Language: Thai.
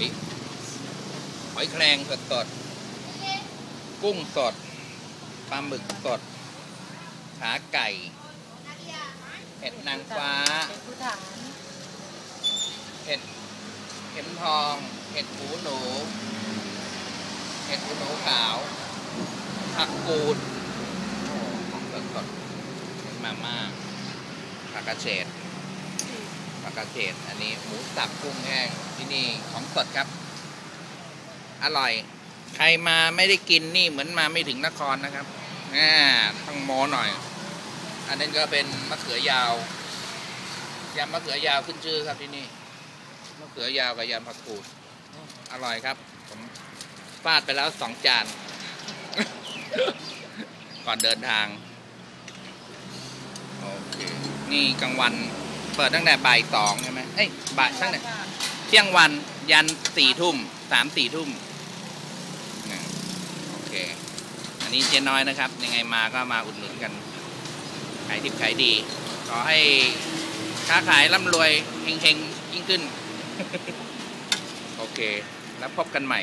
อย หอยแครงสดสดกุ้งสดปลาหมึกสด ขาไก่เห็ดนางฟ้าเผ็ดเข็มทอง เห็ดหูหนู เห็ดหูหนูขาว ผักกูดของสดสดมาม่าผักกระเฉด ผักกระเฉดอันนี้หมูสับกุ้งแห้งที่นี่ของสดครับ อร่อย ใครมาไม่ได้กินนี่เหมือนมาไม่ถึงนครนะครับอ่าต้องโมหน่อย อันนั้นก็เป็นมะเขือยาวยำมะเขือยาวขึ้นชื่อครับที่นี่มะเขือยาวกับยำผักกูดอร่อยครับ ผมฟาดไปแล้วสองจาน ก่อนเดินทาง โอเค นี่กลางวัน เปิดตั้งแต่บ่ายสองใช่ไหมเอ้ยบ่ายตั้งแต่เที่ยงวันยันสี่ทุ่มสามสี่ทุ่มโอเค อันนี้เจ๊น้อยนะครับ ยังไงมาก็มาอุดหนุนกันขายดิบขายดี ขอให้ค้าขายร่ำรวยเฮงๆยิ่งขึ้น โอเค แล้วพบกันใหม่